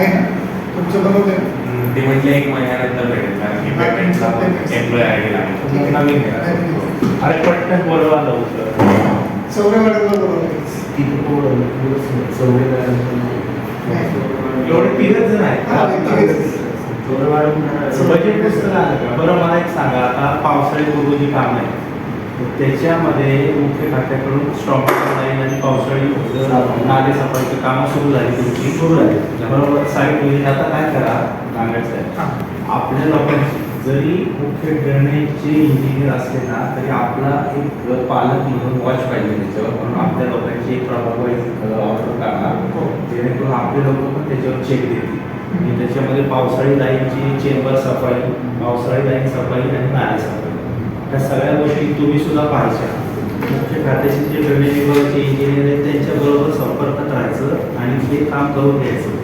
आहे ना. तुमचं बरोबर आहे. ना? ते म्हटले एक महिन्यानंतर भेटेल कारण की पेमेंटला एम्प्लॉय आय डी लागेल नवीन घ्या अरे पटकन बोलवा हा. बजेट पुस्तक आलं का? बरं मला एक सांगा. आता पावसाळी पूर्व जी काम आहे त्याच्यामध्ये मुख्य खात्याकडून स्टॉक लाईन आणि पावसाळी नाले सफाईची कामं सुरू झाली तुमची. सुरू झाली. बरोबर. साईड म्हणजे आता काय करा? सांगायचं आहे. आपल्या लोकांची जरी मुख्य ड्रेनेजचे इंजिनियर असले ना तरी आपला एक पालक म्हणून वॉच पाहिजे त्याच्यावर. म्हणून आपल्या लोकांची एक प्रभाव ऑर्डर काढा. हो. जेणेकरून आपले लोक पण त्याच्यावर चेक देतील. आणि त्याच्यामध्ये पावसाळी लाईनची चेंबर सफाई पावसाळी लाईन सफाई आणि नाले सफाई. या सगळ्या गोष्टी तुम्ही सुद्धा पाहायच्या. मुख्य खात्याचे जे ड्रेनेज विभागाचे इंजिनियर आहेत त्यांच्याबरोबर संपर्कात राहायचं आणि ते काम करून घ्यायचं.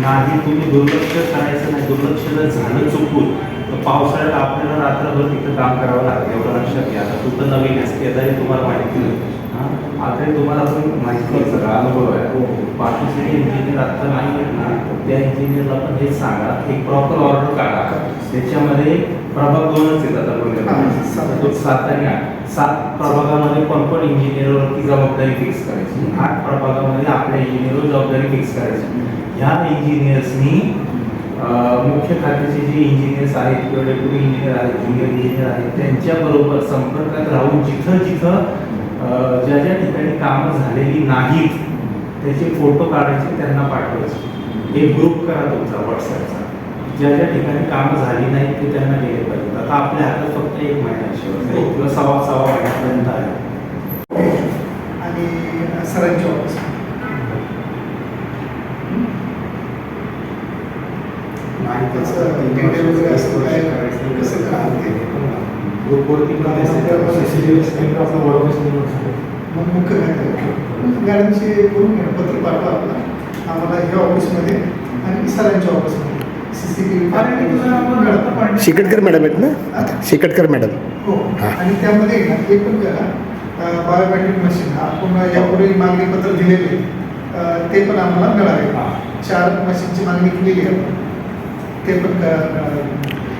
नाही तुम्ही दुर्लक्ष करायचं नाही. दुर्लक्ष जर झालं चुकून तर पावसाळ्यात आपल्याला रात्रभर तिथं काम करावं लागतं एवढं लक्षात घ्या. आता तू नवीन असते तरी तुम्हाला माहिती नाही आता हे तुम्हाला पण माहिती आहे सगळा अनुभव आहे. हो बाकीचे जे इंजिनियर आता नाही आहेत ना त्या इंजिनियरला पण हेच सांगा एक प्रॉपर ऑर्डर काढा. त्याच्यामध्ये प्रभाग दोनच येतात हां, आपण सात. आणि आठ. सात प्रभागामध्ये कोण कोण इंजिनियरवरती जबाबदारी फिक्स करायची? आठ प्रभागामध्ये आपल्या इंजिनियरवर जबाबदारी फिक्स करायची. ह्या इंजिनियर्सनी मुख्य खात्याचे जे इंजिनियर्स आहेत किंवा डेप्युटी इंजिनियर आहेत ज्युनियर इंजिनियर आहेत त्यांच्याबरोबर संपर्कात राहून जिथं जिथं ज्या ज्या ठिकाणी कामं झालेली नाहीत त्याचे फोटो काढायचे त्यांना पाठवायचे. एक ग्रुप करा तुमचा व्हॉट्सअपचा ज्या ज्या ठिकाणी कामं झाली नाहीत ते त्यांना गेले पाहिजेत आता आपल्या हातात फक्त एक महिना शेवट आहे. किंवा सव्वा सव्वा महिन्यापर्यंत आहे. आणि सरांची ऑफिस नाही त्याचं वगैरे काय कसं काय? ते? ग्रुपवरती पण मग मुख्य काय मॅडमशी बोलून घ्या पत्र पाठवा आपला आम्हाला ह्या ऑफिसमध्ये आणि सरांच्या ऑफिसमध्ये C C T V Shekatkar madam आहेत ना? शेकटकर मॅडम. हो. आणि त्यामध्ये ना हे पण करा. बायोमॅट्रिक मशीन आपण यापूर्वी मागणी पत्र दिलेले ते पण आम्हाला मिळाले. चार मशीनची मागणी केलेली आहे. ते पण.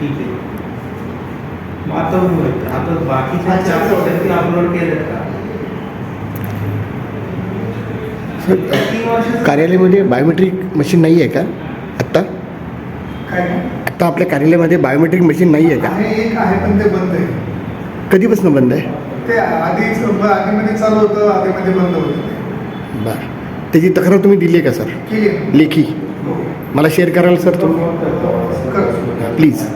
ठीक आहे. आता बाकीच्या. चार अपलोड का? कार्यालयामध्ये बायोमेट्रिक मशीन नाही आहे का? आत्ता? आत्ता आपल्या कार्यालयामध्ये बायोमेट्रिक मशीन नाही आहे का? आहे एक आहे पण ते बंद आहे. कधीपासून बंद आहे? ते आधीच आधीमध्ये चालू होतं आधीमध्ये बंद होतं ते. बरं. त्याची तक्रार तुम्ही दिली आहे का सर? केली आहे. लेखी. हो. मला शेअर कराल सर तुम्ही. प्लीज